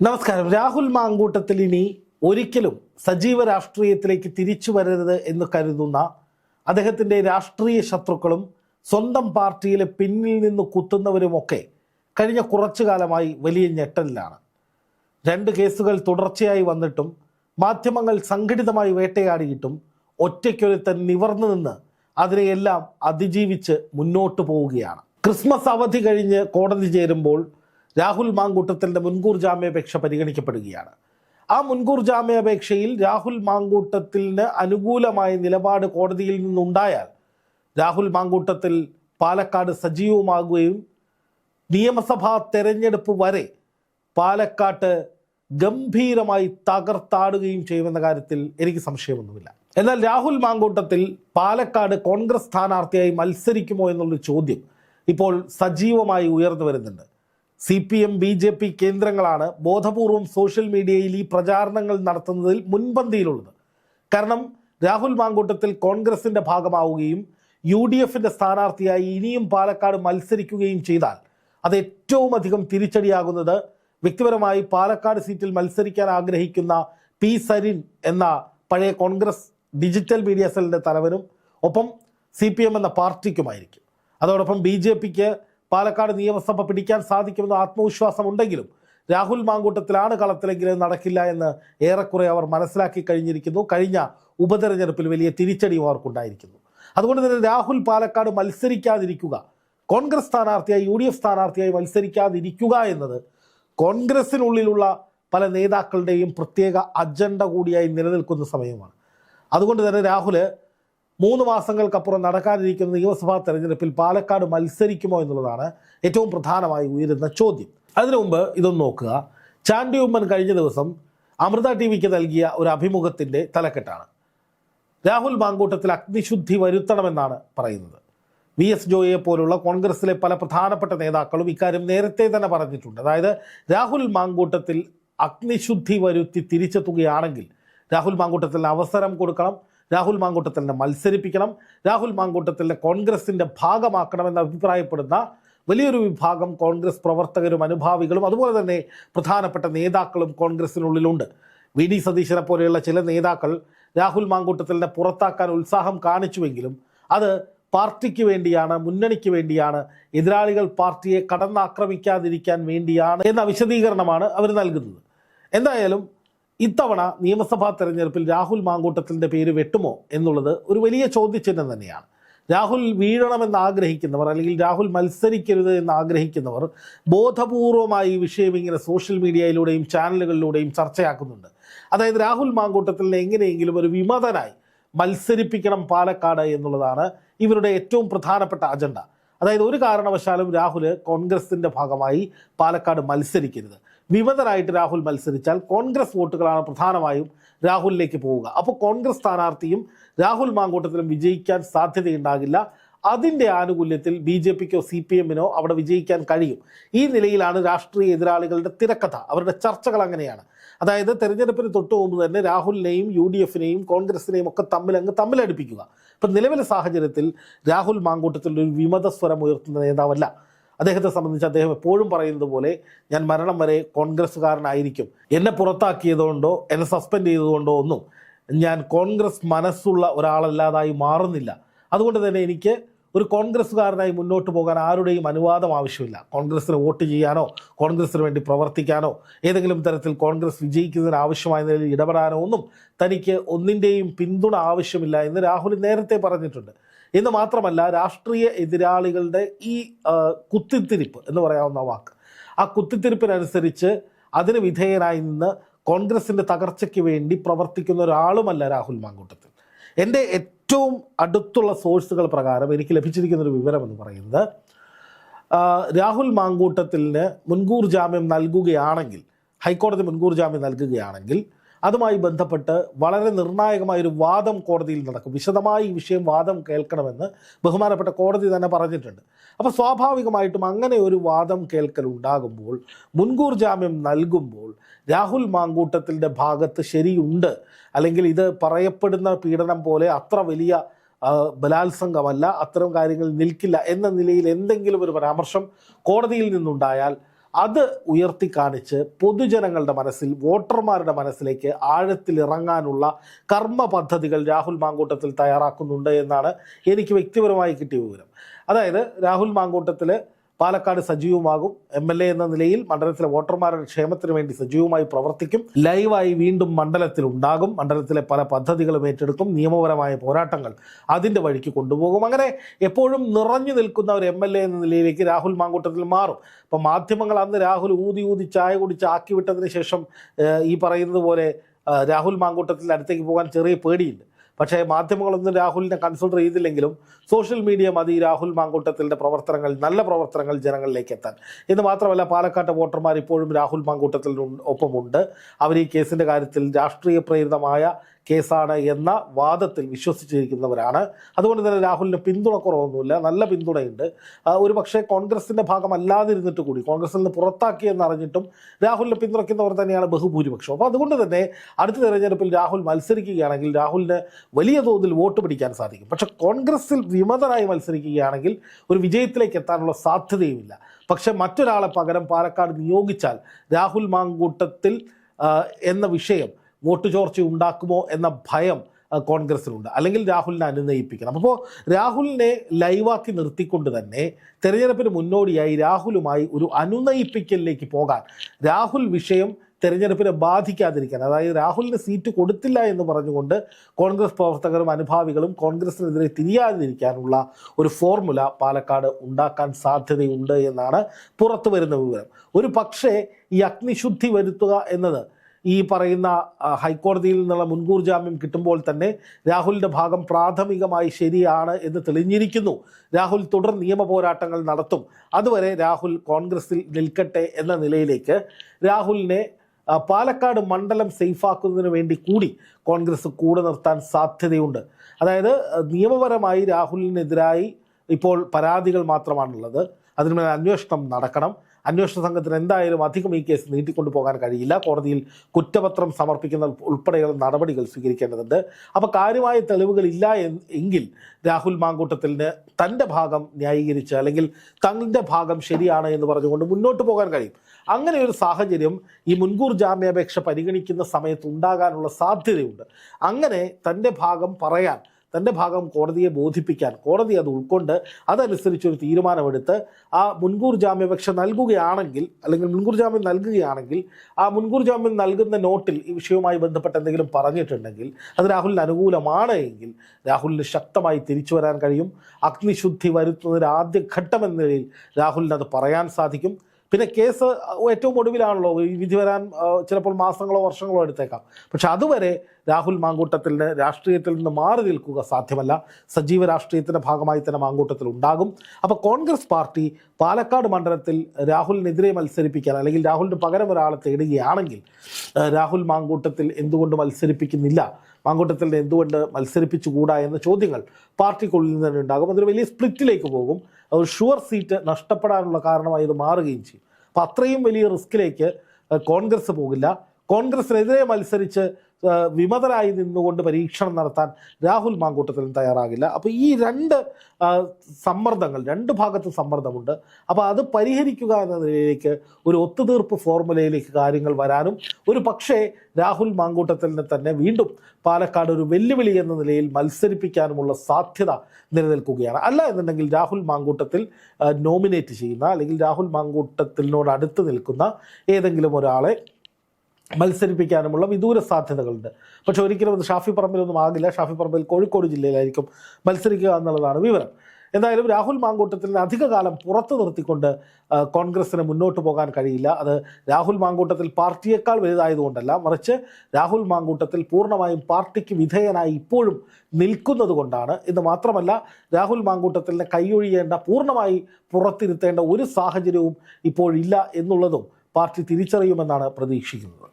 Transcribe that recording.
നമസ്കാരം. രാഹുൽ മാങ്കൂട്ടത്തിൽ ഇനി ഒരിക്കലും സജീവ രാഷ്ട്രീയത്തിലേക്ക് തിരിച്ചു വരരുത് എന്ന് കരുതുന്ന അദ്ദേഹത്തിന്റെ രാഷ്ട്രീയ ശത്രുക്കളും സ്വന്തം പാർട്ടിയിലെ പിന്നിൽ നിന്ന് കുത്തുന്നവരുമൊക്കെ കഴിഞ്ഞ കുറച്ചു കാലമായി വലിയ ഞെട്ടലിലാണ്. രണ്ട് കേസുകൾ തുടർച്ചയായി വന്നിട്ടും മാധ്യമങ്ങൾ സംഘടിതമായി വേട്ടയാടിയിട്ടും ഒറ്റയ്ക്കൊരുത്തൻ നിവർന്നു നിന്ന് അതിനെയെല്ലാം അതിജീവിച്ച് മുന്നോട്ട് പോവുകയാണ്. ക്രിസ്മസ് അവധി കഴിഞ്ഞ് കോടതി ചേരുമ്പോൾ രാഹുൽ മാങ്കൂട്ടത്തിന്റെ മുൻകൂർ ജാമ്യാപേക്ഷ പരിഗണിക്കപ്പെടുകയാണ്. ആ മുൻകൂർ ജാമ്യാപേക്ഷയിൽ രാഹുൽ മാങ്കൂട്ടത്തിന് അനുകൂലമായ നിലപാട് കോടതിയിൽ നിന്നുണ്ടായാൽ രാഹുൽ മാങ്കൂട്ടത്തിൽ പാലക്കാട് സജീവമാകുകയും നിയമസഭാ തെരഞ്ഞെടുപ്പ് വരെ പാലക്കാട്ട് ഗംഭീരമായി തകർത്താടുകയും ചെയ്യുമെന്ന കാര്യത്തിൽ എനിക്ക് സംശയമൊന്നുമില്ല. എന്നാൽ രാഹുൽ മാങ്കൂട്ടത്തിൽ പാലക്കാട് കോൺഗ്രസ് സ്ഥാനാർത്ഥിയായി മത്സരിക്കുമോ എന്നുള്ള ചോദ്യം ഇപ്പോൾ സജീവമായി ഉയർന്നു വരുന്നുണ്ട്. C P M B J P കേന്ദ്രങ്ങളാണ് ബോധപൂർവം സോഷ്യൽ മീഡിയയിൽ ഈ പ്രചാരണങ്ങൾ നടത്തുന്നതിൽ മുൻപന്തിയിലുള്ളത്. കാരണം രാഹുൽ മാങ്കൂട്ടത്തിൽ കോൺഗ്രസിന്റെ ഭാഗമാവുകയും യു ഡി എഫിന്റെ സ്ഥാനാർത്ഥിയായി ഇനിയും പാലക്കാട് മത്സരിക്കുകയും ചെയ്താൽ അത് ഏറ്റവും അധികം തിരിച്ചടിയാകുന്നത് വ്യക്തിപരമായി പാലക്കാട് സീറ്റിൽ മത്സരിക്കാൻ ആഗ്രഹിക്കുന്ന പി സരിൻ എന്ന പഴയ കോൺഗ്രസ് ഡിജിറ്റൽ മീഡിയ സെല്ലിന്റെ തലവനും ഒപ്പം സി പി എം എന്ന പാർട്ടിക്കുമായിരിക്കും. അതോടൊപ്പം ബി ജെ പിക്ക് പാലക്കാട് നിയമസഭ പിടിക്കാൻ സാധിക്കുമെന്ന് ആത്മവിശ്വാസം ഉണ്ടെങ്കിലും രാഹുൽ മാങ്കൂട്ടത്തിലാണ് കളത്തിലെങ്കിൽ ഇത് നടക്കില്ല എന്ന് ഏറെക്കുറെ അവർ മനസ്സിലാക്കി കഴിഞ്ഞിരിക്കുന്നു. കഴിഞ്ഞ ഉപതെരഞ്ഞെടുപ്പിൽ വലിയ തിരിച്ചടിയും അവർക്കുണ്ടായിരിക്കുന്നു. അതുകൊണ്ട് തന്നെ രാഹുൽ പാലക്കാട് മത്സരിക്കാതിരിക്കുക കോൺഗ്രസ് സ്ഥാനാർത്ഥിയായി യു ഡി എഫ് സ്ഥാനാർത്ഥിയായി മത്സരിക്കാതിരിക്കുക എന്നത് കോൺഗ്രസിനുള്ളിലുള്ള പല നേതാക്കളുടെയും പ്രത്യേക അജണ്ട കൂടിയായി നിലനിൽക്കുന്ന സമയമാണ്. അതുകൊണ്ട് തന്നെ രാഹുൽ മൂന്ന് മാസങ്ങൾക്കപ്പുറം നടക്കാനിരിക്കുന്ന നിയമസഭാ തെരഞ്ഞെടുപ്പിൽ പാലക്കാട് മത്സരിക്കുമോ എന്നുള്ളതാണ് ഏറ്റവും പ്രധാനമായി ഉയരുന്ന ചോദ്യം. അതിനു മുമ്പ് ഇതൊന്ന് നോക്കുക. ചാണ്ടി ഉമ്മൻ കഴിഞ്ഞ ദിവസം അമൃത ടി വിക്ക് നൽകിയ ഒരു അഭിമുഖത്തിന്റെ തലക്കെട്ടാണ്. രാഹുൽ മാങ്കൂട്ടത്തിൽ അഗ്നിശുദ്ധി വരുത്തണമെന്നാണ് പറയുന്നത്. വി എസ് ജോയിയെ പോലുള്ള കോൺഗ്രസിലെ പല പ്രധാനപ്പെട്ട നേതാക്കളും ഇക്കാര്യം നേരത്തെ തന്നെ പറഞ്ഞിട്ടുണ്ട്. അതായത് രാഹുൽ മാങ്കൂട്ടത്തിൽ അഗ്നിശുദ്ധി വരുത്തി തിരിച്ചെത്തുകയാണെങ്കിൽ രാഹുൽ മാങ്കൂട്ടത്തിൽ അവസരം കൊടുക്കണം. രാഹുൽ മാങ്കൂട്ടത്തലിനെ മത്സരിപ്പിക്കണം. രാഹുൽ മാങ്കൂട്ടത്തലിനെ കോൺഗ്രസിന്റെ ഭാഗമാക്കണമെന്ന് അഭിപ്രായപ്പെടുന്ന വലിയൊരു വിഭാഗം കോൺഗ്രസ് പ്രവർത്തകരും അനുഭാവികളും അതുപോലെ തന്നെ പ്രധാനപ്പെട്ട നേതാക്കളും കോൺഗ്രസിനുള്ളിലുണ്ട്. വി ഡി സതീശനെ പോലെയുള്ള ചില നേതാക്കൾ രാഹുൽ മാങ്കൂട്ടത്തലിനെ പുറത്താക്കാൻ ഉത്സാഹം കാണിച്ചുവെങ്കിലും അത് പാർട്ടിക്ക് വേണ്ടിയാണ് മുന്നണിക്ക് വേണ്ടിയാണ് എതിരാളികൾ പാർട്ടിയെ കടന്നാക്രമിക്കാതിരിക്കാൻ വേണ്ടിയാണ് എന്ന വിശദീകരണമാണ് അവർ നൽകുന്നത്. എന്തായാലും ഇത്തവണ നിയമസഭാ തെരഞ്ഞെടുപ്പിൽ രാഹുൽ മാങ്കൂട്ടത്തിന്റെ പേര് വെട്ടുമോ എന്നുള്ളത് ഒരു വലിയ ചോദ്യചിഹ്നം തന്നെയാണ്. രാഹുൽ വീഴണമെന്ന് ആഗ്രഹിക്കുന്നവർ അല്ലെങ്കിൽ രാഹുൽ മത്സരിക്കരുത് എന്ന് ആഗ്രഹിക്കുന്നവർ ബോധപൂർവമായി ഈ വിഷയം ഇങ്ങനെ സോഷ്യൽ മീഡിയയിലൂടെയും ചാനലുകളിലൂടെയും ചർച്ചയാക്കുന്നുണ്ട്. അതായത് രാഹുൽ മാങ്കൂട്ടത്തിനെ എങ്ങനെയെങ്കിലും ഒരു വിമതനായി മത്സരിപ്പിക്കണം പാലക്കാട് എന്നുള്ളതാണ് ഇവരുടെ ഏറ്റവും പ്രധാനപ്പെട്ട അജണ്ട. അതായത് ഒരു കാരണവശാലും രാഹുൽ കോൺഗ്രസിന്റെ ഭാഗമായി പാലക്കാട് മത്സരിക്കരുത്. വിമതനായിട്ട് രാഹുൽ മത്സരിച്ചാൽ കോൺഗ്രസ് വോട്ടുകളാണ് പ്രധാനമായും രാഹുലിലേക്ക് പോവുക. അപ്പോൾ കോൺഗ്രസ് സ്ഥാനാർത്ഥിയും രാഹുൽ മാങ്കൂട്ടത്തിലും വിജയിക്കാൻ സാധ്യതയുണ്ടാകില്ല. അതിന്റെ ആനുകൂല്യത്തിൽ ബി ജെ പിക്കോ സി പി എമ്മിനോ അവിടെ വിജയിക്കാൻ കഴിയും. ഈ നിലയിലാണ് രാഷ്ട്രീയ എതിരാളികളുടെ തിരക്കഥ. അവരുടെ ചർച്ചകൾ അങ്ങനെയാണ്. അതായത് തെരഞ്ഞെടുപ്പിന് തൊട്ട് മുമ്പ് തന്നെ രാഹുലിനെയും യു ഡി എഫിനെയും കോൺഗ്രസിനെയും ഒക്കെ തമ്മിൽ അങ്ങ് തമ്മിലടിപ്പിക്കുക. ഇപ്പം നിലവിലെ സാഹചര്യത്തിൽ രാഹുൽ മാങ്കൂട്ടത്തിൽ ഒരു വിമത സ്വരം ഉയർത്തുന്ന നേതാവല്ല. അദ്ദേഹത്തെ സംബന്ധിച്ച് അദ്ദേഹം എപ്പോഴും പറയുന്നത് പോലെ ഞാൻ മരണം വരെ കോൺഗ്രസ്സുകാരനായിരിക്കും. എന്നെ പുറത്താക്കിയതുകൊണ്ടോ എന്നെ സസ്പെൻഡ് ചെയ്തതുകൊണ്ടോ ഒന്നും ഞാൻ കോൺഗ്രസ് മനസ്സുള്ള ഒരാളല്ലാതായി മാറുന്നില്ല. അതുകൊണ്ട് തന്നെ എനിക്ക് ഒരു കോൺഗ്രസ്സുകാരനായി മുന്നോട്ട് പോകാൻ ആരുടെയും അനുവാദം ആവശ്യമില്ല. കോൺഗ്രസ്സിന് വോട്ട് ചെയ്യാനോ കോൺഗ്രസ്സിന് വേണ്ടി പ്രവർത്തിക്കാനോ ഏതെങ്കിലും തരത്തിൽ കോൺഗ്രസ് വിജയിക്കുന്നതിന് ആവശ്യമായ നിലയിൽ ഇടപെടാനോ ഒന്നും തനിക്ക് ഒന്നിന്റെയും പിന്തുണ ആവശ്യമില്ല എന്ന് രാഹുൽ നേരത്തെ പറഞ്ഞിട്ടുണ്ട്. എന്ന് മാത്രമല്ല രാഷ്ട്രീയ എതിരാളികളുടെ ഈ കുത്തിത്തിരിപ്പ് എന്ന് പറയാവുന്ന വാക്ക്. ആ കുത്തിത്തിരിപ്പിനനുസരിച്ച് അതിന് വിധേയനായി നിന്ന് കോൺഗ്രസിന്റെ തകർച്ചയ്ക്ക് വേണ്ടി പ്രവർത്തിക്കുന്ന ഒരാളുമല്ല രാഹുൽ മാങ്കൂട്ടത്തിൽ. എന്റെ ഏറ്റവും അടുത്തുള്ള സോഴ്സുകൾ പ്രകാരം എനിക്ക് ലഭിച്ചിരിക്കുന്ന ഒരു വിവരം എന്ന് പറയുന്നത് രാഹുൽ മാങ്കൂട്ടത്തിന് മുൻകൂർ ജാമ്യം നൽകുകയാണെങ്കിൽ ഹൈക്കോടതി മുൻകൂർ ജാമ്യം നൽകുകയാണെങ്കിൽ അതുമായി ബന്ധപ്പെട്ട് വളരെ നിർണായകമായ ഒരു വാദം കോടതിയിൽ നടക്കും. വിശദമായി ഈ വിഷയം വാദം കേൾക്കണമെന്ന് ബഹുമാനപ്പെട്ട കോടതി തന്നെ പറഞ്ഞിട്ടുണ്ട്. അപ്പോൾ സ്വാഭാവികമായിട്ടും അങ്ങനെ ഒരു വാദം കേൾക്കൽ ഉണ്ടാകുമ്പോൾ മുൻകൂർ ജാമ്യം നൽകുമ്പോൾ രാഹുൽ മാങ്കൂട്ടത്തിന്റെ ഭാഗത്ത് ശരിയുണ്ട്. അല്ലെങ്കിൽ ഇത് പറയപ്പെടുന്ന പീഡനം പോലെ അത്ര വലിയ ബലാത്സംഗമല്ല അത്തരം കാര്യങ്ങൾ നിൽക്കില്ല എന്ന നിലയിൽ എന്തെങ്കിലും ഒരു പരാമർശം കോടതിയിൽ നിന്നുണ്ടായാൽ അത് ഉയർത്തി കാണിച്ച് പൊതുജനങ്ങളുടെ മനസ്സിൽ വോട്ടർമാരുടെ മനസ്സിലേക്ക് ആഴത്തിൽ ഇറങ്ങാനുള്ള കർമ്മ പദ്ധതികൾ രാഹുൽ മാങ്കൂട്ടത്തിൽ തയ്യാറാക്കുന്നുണ്ട് എന്നാണ് എനിക്ക് വ്യക്തിപരമായി കിട്ടിയ വിവരം. അതായത് രാഹുൽ മാങ്കൂട്ടത്തിൽ പാലക്കാട് സജീവമാകും. എം എൽ എ എന്ന നിലയിൽ മണ്ഡലത്തിലെ വോട്ടർമാരുടെ ക്ഷേമത്തിന് വേണ്ടി സജീവമായി പ്രവർത്തിക്കും. ലൈവായി വീണ്ടും മണ്ഡലത്തിൽ ഉണ്ടാകും. മണ്ഡലത്തിലെ പല പദ്ധതികളും ഏറ്റെടുക്കും. നിയമപരമായ പോരാട്ടങ്ങൾ അതിന്റെ വഴിക്ക് കൊണ്ടുപോകും. അങ്ങനെ എപ്പോഴും നിറഞ്ഞു നിൽക്കുന്ന ഒരു എം എൽ എ എന്ന നിലയിലേക്ക് രാഹുൽ മാങ്കൂട്ടത്തിൽ മാറും. അപ്പം മാധ്യമങ്ങൾ അന്ന് രാഹുൽ ഊതി ഊതി ചായ കുടിച്ച് ആക്കി വിട്ടതിന് ശേഷം ഈ പറയുന്നത് പോലെ രാഹുൽ മാങ്കൂട്ടത്തിൽ അടുത്തേക്ക് പോകാൻ ചെറിയ പേടിയുണ്ട്. പക്ഷേ മാധ്യമങ്ങളൊന്നും രാഹുലിനെ കൺസിഡർ ചെയ്തില്ലെങ്കിലും സോഷ്യൽ മീഡിയ മതി രാഹുൽ മാങ്കൂട്ടത്തിന്റെ പ്രവർത്തനങ്ങൾ നല്ല പ്രവർത്തനങ്ങൾ ജനങ്ങളിലേക്ക് എത്താൻ. എന്ന് മാത്രമല്ല പാലക്കാട്ടെ വോട്ടർമാർ ഇപ്പോഴും രാഹുൽ മാങ്കൂട്ടത്തിൽ ഒപ്പമുണ്ട്. അവർ ഈ കേസിന്റെ കാര്യത്തിൽ രാഷ്ട്രീയ പ്രേരിതമായ കേസാണ് എന്ന വാദത്തിൽ വിശ്വസിച്ചിരിക്കുന്നവരാണ്. അതുകൊണ്ട് തന്നെ രാഹുലിന് പിന്തുണ കുറവൊന്നുമില്ല. നല്ല പിന്തുണയുണ്ട്. ഒരു പക്ഷേ കോൺഗ്രസിന്റെ ഭാഗമല്ലാതിരുന്നിട്ട് കൂടി കോൺഗ്രസിൽ നിന്ന് പുറത്താക്കിയെന്ന് അറിഞ്ഞിട്ടും രാഹുലിനെ പിന്തുണയ്ക്കുന്നവർ തന്നെയാണ് ബഹുഭൂരിപക്ഷം. അപ്പോൾ അതുകൊണ്ട് തന്നെ അടുത്ത തെരഞ്ഞെടുപ്പിൽ രാഹുൽ മത്സരിക്കുകയാണെങ്കിൽ രാഹുലിന് വലിയ തോതിൽ വോട്ട് പിടിക്കാൻ സാധിക്കും. പക്ഷേ കോൺഗ്രസിൽ വിമതനായി മത്സരിക്കുകയാണെങ്കിൽ ഒരു വിജയത്തിലേക്ക് എത്താനുള്ള സാധ്യതയുമില്ല. പക്ഷെ മറ്റൊരാളെ പകരം പാലക്കാട് നിയോഗിച്ചാൽ രാഹുൽ മാങ്കൂട്ടത്തിൽ എന്ന വിഷയം വോട്ട് ചോർച്ച ഉണ്ടാക്കുമോ എന്ന ഭയം കോൺഗ്രസിനുണ്ട് അല്ലെങ്കിൽ രാഹുലിനെ അനുനയിപ്പിക്കണം. അപ്പോൾ രാഹുലിനെ ലൈവാക്കി നിർത്തിക്കൊണ്ട് തന്നെ തെരഞ്ഞെടുപ്പിന് മുന്നോടിയായി രാഹുലുമായി ഒരു അനുനയിപ്പിക്കലിലേക്ക് പോകാൻ രാഹുൽ വിഷയം തെരഞ്ഞെടുപ്പിനെ ബാധിക്കാതിരിക്കാൻ അതായത് രാഹുലിന് സീറ്റ് കൊടുത്തില്ല എന്ന് പറഞ്ഞുകൊണ്ട് കോൺഗ്രസ് പ്രവർത്തകരും അനുഭാവികളും കോൺഗ്രസിനെതിരെ തിരിയാതിരിക്കാനുള്ള ഒരു ഫോർമുല പാലക്കാട് ഉണ്ടാക്കാൻ സാധ്യതയുണ്ട് എന്നാണ് പുറത്തു വരുന്ന വിവരം. ഒരു പക്ഷേ ഈ അഗ്നിശുദ്ധി വരുത്തുക എന്നത് ഈ പറയുന്ന ഹൈക്കോടതിയിൽ നിന്നുള്ള മുൻകൂർ ജാമ്യം കിട്ടുമ്പോൾ തന്നെ രാഹുലിന്റെ ഭാഗം പ്രാഥമികമായി ശരിയാണ് എന്ന് തെളിഞ്ഞിരിക്കുന്നു. രാഹുൽ തുടർ നിയമ പോരാട്ടങ്ങൾ നടത്തും. അതുവരെ രാഹുൽ കോൺഗ്രസിൽ നിൽക്കട്ടെ എന്ന നിലയിലേക്ക് രാഹുലിനെ പാലക്കാട് മണ്ഡലം സേഫാക്കുന്നതിന് വേണ്ടി കൂടി കോൺഗ്രസ് കൂടെ നിർത്താൻ സാധ്യതയുണ്ട്. അതായത് നിയമപരമായി രാഹുലിനെതിരായി ഇപ്പോൾ പരാതികൾ മാത്രമാണുള്ളത്. അതിന്മേൽ അന്വേഷണം നടക്കണം. അന്വേഷണ സംഘത്തിന് എന്തായാലും അധികം ഈ കേസ് നീട്ടിക്കൊണ്ടു പോകാൻ കഴിയില്ല. കോടതിയിൽ കുറ്റപത്രം സമർപ്പിക്കുന്ന ഉൾപ്പെടെയുള്ള നടപടികൾ സ്വീകരിക്കേണ്ടതുണ്ട്. അപ്പോൾ കാര്യമായ തെളിവുകൾ ഇല്ല എങ്കിൽ രാഹുൽ മാങ്കൂട്ടത്തിന് തന്റെ ഭാഗം ന്യായീകരിച്ച് അല്ലെങ്കിൽ തങ്ങളുടെ ഭാഗം ശരിയാണ് എന്ന് പറഞ്ഞുകൊണ്ട് മുന്നോട്ട് പോകാൻ കഴിയും. അങ്ങനെ ഒരു സാഹചര്യം ഈ മുൻകൂർ ജാമ്യാപേക്ഷ പരിഗണിക്കുന്ന സമയത്ത് ഉണ്ടാകാനുള്ള സാധ്യതയുണ്ട്. അങ്ങനെ തന്റെ ഭാഗം പറയാൻ തന്റെ ഭാഗം കോടതിയെ ബോധിപ്പിക്കാൻ കോടതി അത് ഉൾക്കൊണ്ട് അതനുസരിച്ച് ഒരു തീരുമാനമെടുത്ത് ആ മുൻകൂർ ജാമ്യാപേക്ഷ നൽകുകയാണെങ്കിൽ അല്ലെങ്കിൽ മുൻകൂർ ജാമ്യം നൽകുകയാണെങ്കിൽ ആ മുൻകൂർ ജാമ്യം നൽകുന്ന നോട്ടിൽ ഈ വിഷയവുമായി ബന്ധപ്പെട്ട് എന്തെങ്കിലും പറഞ്ഞിട്ടുണ്ടെങ്കിൽ അത് രാഹുലിന് അനുകൂലമാണ് എങ്കിൽ രാഹുലിന് ശക്തമായി തിരിച്ചു വരാൻ കഴിയും. അഗ്നിശുദ്ധി വരുത്തുന്നതിന് ആദ്യ ഘട്ടം എന്ന നിലയിൽ രാഹുലിന് അത് പറയാൻ സാധിക്കും. പിന്നെ കേസ് ഏറ്റവും ഒടുവിലാണല്ലോ വിധി വരാൻ ചിലപ്പോൾ മാസങ്ങളോ വർഷങ്ങളോ എടുത്തേക്കാം. പക്ഷെ അതുവരെ രാഹുൽ മാങ്കൂട്ടത്തിന് രാഷ്ട്രീയത്തിൽ നിന്ന് മാറി നിൽക്കുക സാധ്യമല്ല. സജീവ രാഷ്ട്രീയത്തിന്റെ ഭാഗമായി തന്നെ മാങ്കൂട്ടത്തിൽ ഉണ്ടാകും. അപ്പോൾ കോൺഗ്രസ് പാർട്ടി പാലക്കാട് മണ്ഡലത്തിൽ രാഹുലിനെതിരെ മത്സരിപ്പിക്കാൻ അല്ലെങ്കിൽ രാഹുലിന് പകരം ഒരാളെ തേടുകയാണെങ്കിൽ രാഹുൽ മാങ്കൂട്ടത്തിൽ എന്തുകൊണ്ട് മത്സരിപ്പിക്കുന്നില്ല? മാങ്കൂട്ടത്തിൽ എന്തുകൊണ്ട് മത്സരിപ്പിച്ചുകൂടാ എന്ന ചോദ്യങ്ങൾ പാർട്ടിക്കുള്ളിൽ നിന്ന് തന്നെ ഉണ്ടാകും. അതൊരു വലിയ സ്പ്ലിറ്റിലേക്ക് പോകും. ഒരു ഷുവർ സീറ്റ് നഷ്ടപ്പെടാനുള്ള കാരണമായി ഇത് മാറുകയും ചെയ്യും. അപ്പോൾ അത്രയും വലിയ റിസ്കിലേക്ക് ഏഹ്, കോൺഗ്രസ് പോകില്ല. കോൺഗ്രസിനെതിരെ മത്സരിച്ച് വിമതരായി നിന്നുകൊണ്ട് പരീക്ഷണം നടത്താൻ രാഹുൽ മാങ്കൂട്ടത്തിലും തയ്യാറാകില്ല. അപ്പോൾ ഈ രണ്ട് സമ്മർദ്ദങ്ങൾ രണ്ട് ഭാഗത്ത് സമ്മർദ്ദമുണ്ട്. അപ്പോൾ അത് പരിഹരിക്കുക എന്ന നിലയിലേക്ക് ഒരു ഒത്തുതീർപ്പ് ഫോർമുലയിലേക്ക് കാര്യങ്ങൾ വരാനും ഒരു പക്ഷേ രാഹുൽ മാങ്കൂട്ടത്തിലിനെ തന്നെ വീണ്ടും പാലക്കാട് ഒരു വെല്ലുവിളി എന്ന നിലയിൽ മത്സരിപ്പിക്കാനുമുള്ള സാധ്യത നിലനിൽക്കുകയാണ്. അല്ല എന്നുണ്ടെങ്കിൽ രാഹുൽ മാങ്കൂട്ടത്തിൽ നോമിനേറ്റ് ചെയ്യുന്ന അല്ലെങ്കിൽ രാഹുൽ മാങ്കൂട്ടത്തിനോട് അടുത്ത് നിൽക്കുന്ന ഏതെങ്കിലും ഒരാളെ മത്സരിപ്പിക്കാനുമുള്ള വിദൂര സാധ്യതകളുണ്ട്. പക്ഷെ ഒരിക്കലും അത് ഷാഫി പറമ്പിലൊന്നും ആകില്ല. ഷാഫി പറമ്പിൽ കോഴിക്കോട് ജില്ലയിലായിരിക്കും മത്സരിക്കുക എന്നുള്ളതാണ് വിവരം. എന്തായാലും രാഹുൽ മാങ്കൂട്ടത്തിന് അധികകാലം പുറത്തു നിർത്തിക്കൊണ്ട് കോൺഗ്രസിന് മുന്നോട്ട് പോകാൻ കഴിയില്ല. അത് രാഹുൽ മാങ്കൂട്ടത്തിൽ പാർട്ടിയേക്കാൾ വലുതായതുകൊണ്ടല്ല. മറിച്ച് രാഹുൽ മാങ്കൂട്ടത്തിൽ പൂർണമായും പാർട്ടിക്ക് വിധേയനായി ഇപ്പോഴും നിൽക്കുന്നത് കൊണ്ടാണ് ഇത് മാത്രമല്ല രാഹുൽ മാങ്കൂട്ടത്തിനെ കൈയൊഴിയേണ്ട പൂർണമായി പുറത്തിരുത്തേണ്ട ഒരു സാഹചര്യവും ഇപ്പോഴില്ല എന്നുള്ളതും പാർട്ടി തിരിച്ചറിയുമെന്നാണ് പ്രതീക്ഷിക്കുന്നത്.